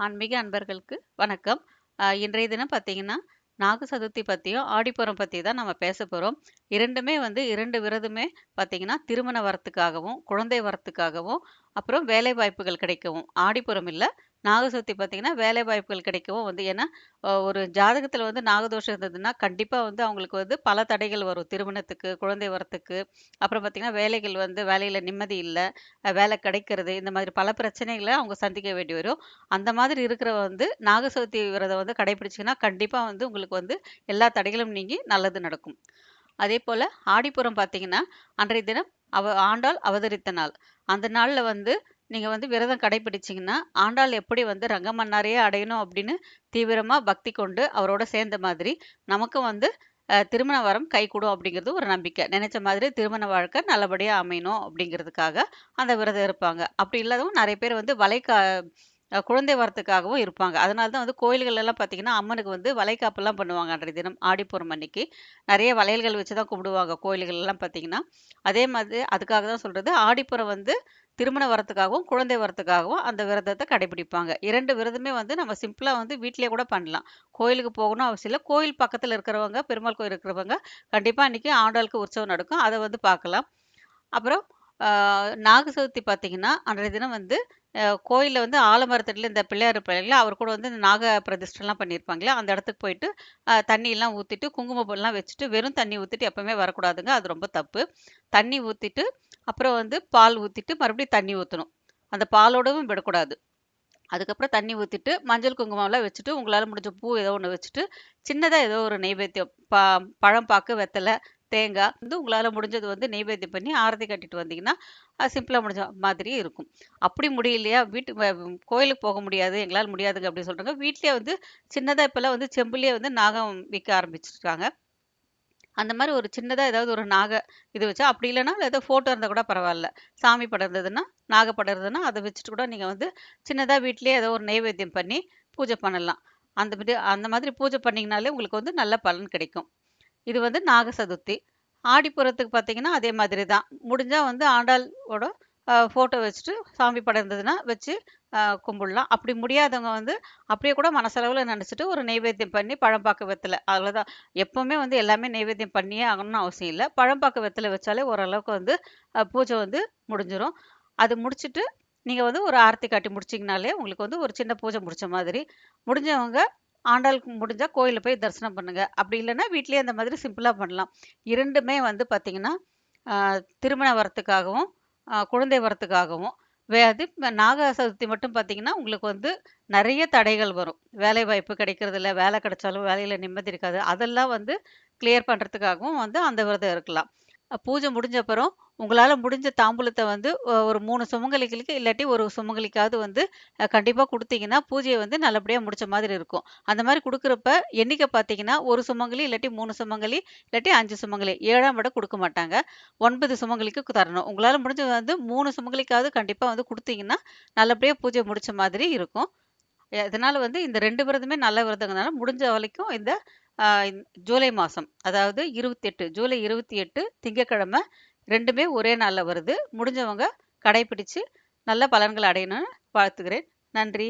ஆன்மீக அன்பர்களுக்கு வணக்கம். இன்றைய தினம் பார்த்தீங்கன்னா நாக சதுர்த்தி பற்றியும் ஆடிப்புறம் பற்றி தான் நம்ம பேச போகிறோம் இரண்டுமே வந்து இரண்டு விரதமே பார்த்தீங்கன்னா திருமண வரத்துக்காகவும் குழந்தை வரத்துக்காகவும் அப்புறம் வேலை வாய்ப்புகள் கிடைக்கவும் ஆடிப்புறம் இல்லை நாக பார்த்தீங்கன்னா வேலை வாய்ப்புகள் கிடைக்கவும் வந்து ஏன்னா ஒரு ஜாதகத்தில் வந்து நாகதோஷம் இருந்ததுன்னா கண்டிப்பாக வந்து அவங்களுக்கு வந்து பல தடைகள் வரும். திருமணத்துக்கு குழந்தை வரத்துக்கு அப்புறம் பார்த்தீங்கன்னா வேலைகள் வந்து வேலையில் நிம்மதி இல்லை வேலை கிடைக்கிறது இந்த மாதிரி பல பிரச்சனைகளை அவங்க சந்திக்க வேண்டி வரும். அந்த மாதிரி இருக்கிற வந்து நாக விரதம் வந்து கடைபிடிச்சிங்கன்னா கண்டிப்பாக வந்து உங்களுக்கு வந்து எல்லா தடைகளும் நீங்கி நல்லது நடக்கும். அதே போல் ஆடிப்புறம் பார்த்தீங்கன்னா அன்றைய தினம் அவ ஆண்டாள் அவதரித்த நாள். அந்த நாளில் வந்து நீங்கள் வந்து விரதம் கடைபிடிச்சிங்கன்னா ஆண்டாள் எப்படி வந்து ரங்கமன்னாரையே அடையணும் அப்படின்னு தீவிரமாக பக்தி கொண்டு அவரோட சேர்ந்த மாதிரி நமக்கும் வந்து திருமண வரம் கைகூடும் அப்படிங்கிறது ஒரு நம்பிக்கை. நினைச்ச மாதிரி திருமண வாழ்க்கை நல்லபடியாக அமையணும் அப்படிங்கிறதுக்காக அந்த விரதம் இருப்பாங்க. அப்படி இல்லாதவங்க நிறைய பேர் வந்து வலைக்கா குழந்தை வரத்துக்காகவும் இருப்பாங்க. அதனால தான் வந்து கோயில்களெல்லாம் பார்த்தீங்கன்னா அம்மனுக்கு வந்து வளைகாப்பெல்லாம் பண்ணுவாங்க அன்றைய தினம் ஆடிப்பூரம் அன்னைக்கு. நிறைய வளையல்கள் வச்சு தான் கும்பிடுவாங்க கோயில்கள் எல்லாம் பார்த்தீங்கன்னா அதே மாதிரி அதுக்காக தான் சொல்கிறது ஆடிப்புறம் வந்து திருமண வரத்துக்காகவும் குழந்தை வரத்துக்காகவும் அந்த விரதத்தை கடைபிடிப்பாங்க. இரண்டு விரதமே வந்து நம்ம சிம்பிளாக வந்து வீட்டிலேயே கூட பண்ணலாம். கோயிலுக்கு போகணும் அவசியம் இல்லை. கோயில் பக்கத்தில் இருக்கிறவங்க பெருமாள் கோயில் இருக்கிறவங்க கண்டிப்பாக அன்றைக்கி ஆண்டாளுக்கு உற்சவம் நடக்கும். அதை வந்து பார்க்கலாம் அப்புறம் நாக சதுர்த்தி பார்த்தீங்கன்னா அன்றைய தினம் வந்து கோயிலில் வந்து ஆலமரத்தடியில் இந்த பிள்ளையார் பிள்ளைங்கள அவர் கூட வந்து இந்த நாக பிரதிஷ்டெல்லாம் பண்ணியிருப்பாங்களே அந்த இடத்துக்கு போயிட்டு தண்ணியெல்லாம் ஊற்றிட்டு குங்குமப்பூலாம் வச்சுட்டு வெறும் தண்ணி ஊற்றிட்டு எப்பவுமே வரக்கூடாதுங்க அது ரொம்ப தப்பு. தண்ணி ஊற்றிட்டு அப்புறம் வந்து பால் ஊற்றிட்டு மறுபடியும் தண்ணி ஊற்றணும் அந்த பாலோடவும் விடக்கூடாது. அதுக்கப்புறம் தண்ணி ஊற்றிட்டு மஞ்சள் குங்குமம்லாம் வச்சுட்டு உங்களால் முடிஞ்ச பூ ஏதோ ஒன்று வச்சுட்டு சின்னதாக ஏதோ ஒரு நெய்வேத்தியம் பா பழம் பாக்கு வெத்தலை தேங்காய் வந்து உங்களால் முடிஞ்சது வந்து நெய்வேத்தியம் பண்ணி ஆரத்தி கட்டிட்டு வந்தீங்கன்னா சிம்பிளாக முடிஞ்ச மாதிரி இருக்கும். அப்படி முடியலையா? வீட்டு வ- கோயிலுக்கு போக முடியாது எங்களால் முடியாதுங்க அப்படின்னு சொல்கிறாங்க வீட்டிலேயே வந்து சின்னதாக இப்போல்லாம் வந்து செம்புலேயே வந்து நாகம் விற்க ஆரம்பிச்சிருக்காங்க. அந்த மாதிரி ஒரு சின்னதாக ஏதாவது ஒரு நாக இது வச்சா அப்படி இல்லைன்னா ஏதோ ஃபோட்டோ இருந்தால் கூட பரவாயில்ல. சாமி படம் இருந்ததுன்னா நாகப்படம் இருந்ததுன்னா அதை வச்சுட்டு கூட நீங்கள் வந்து சின்னதாக வீட்டிலேயே ஏதோ ஒரு நெய்வேத்தியம் பண்ணி பூஜை பண்ணலாம். அந்த மாதிரி அந்த மாதிரி பூஜை பண்ணிங்கனாலே உங்களுக்கு வந்து நல்ல பலன் கிடைக்கும். இது வந்து நாக சதுர்த்தி. ஆடிப்புறத்துக்கு பார்த்தீங்கன்னா அதே மாதிரி தான். முடிஞ்சால் வந்து ஆண்டாளோட ஃபோட்டோ வச்சுட்டு சாமி படம் இருந்ததுன்னா வச்சு கும்பிடலாம். அப்படி முடியாதவங்க வந்து அப்படியே கூட மனசளவில் நினச்சிட்டு ஒரு நெய்வேத்தியம் பண்ணி பழம்பாக்கு வெத்தலை. அவ்வளோதான் எப்போவுமே வந்து எல்லாமே நெய்வேத்தியம் பண்ணியே ஆகணும்னு அவசியம் இல்லை. பழம்பாக்கு வெத்தில் வச்சாலே ஓரளவுக்கு வந்து பூஜை வந்து முடிஞ்சிடும் அது முடிச்சிட்டு நீங்கள் வந்து ஒரு ஆரத்தி காட்டி முடிச்சிங்கனாலே உங்களுக்கு வந்து ஒரு சின்ன பூஜை முடித்த மாதிரி. முடிஞ்சவங்க ஆண்டாளுக்கு முடிஞ்சால் கோயிலில் போய் தரிசனம் பண்ணுங்கள் அப்படி இல்லைன்னா வீட்லேயே அந்த மாதிரி சிம்பிளாக பண்ணலாம். இரண்டுமே வந்து பார்த்திங்கன்னா திருமண வரத்துக்காகவும் குழந்தை வரத்துக்காகவும் வே அது நாக சதுர்த்தி மட்டும் பார்த்திங்கன்னா உங்களுக்கு வந்து நிறைய தடைகள் வரும். வேலை வாய்ப்பு கிடைக்கிறது வேலை கிடைச்சாலும் வேலையில் நிம்மதி இருக்காது. அதெல்லாம் வந்து கிளியர் பண்ணுறதுக்காகவும் வந்து அந்த விரதம் இருக்கலாம். பூஜை முடிஞ்ச அப்புறம் உங்களால் முடிஞ்ச தாம்பூலத்தை வந்து ஒரு மூணு சுமங்கலிகளுக்கு இல்லாட்டி ஒரு சுமங்கலிக்காவது வந்து கண்டிப்பாக கொடுத்தீங்கன்னா பூஜையை வந்து நல்லபடியாக முடிச்ச மாதிரி இருக்கும். அந்த மாதிரி கொடுக்குறப்ப எண்ணிக்கை பார்த்தீங்கன்னா ஒரு சுமங்கலி இல்லாட்டி மூணு சுமங்கலி இல்லாட்டி அஞ்சு சுமங்கலி ஏழாம் விட கொடுக்க மாட்டாங்க. ஒன்பது சுமங்கலிக்கு தரணும். உங்களால் முடிஞ்சது வந்து மூணு சுமங்கலிக்காவது கண்டிப்பாக வந்து கொடுத்தீங்கன்னா நல்லபடியாக பூஜை முடிச்ச மாதிரி இருக்கும். இதனால் வந்து இந்த ரெண்டு விரதமே நல்ல விரதங்கனால முடிஞ்ச வரைக்கும் இந்த ஜூலை மாதம் அதாவது இருபத்தி எட்டு ஜூலை இருபத்தி எட்டு திங்கட்கிழமை ரெண்டுமே ஒரே நாளில் வருது. முடிஞ்சவங்க கடைபிடித்து நல்ல பலன்கள் அடையணும்னு வாழ்த்துக்கிறேன் நன்றி.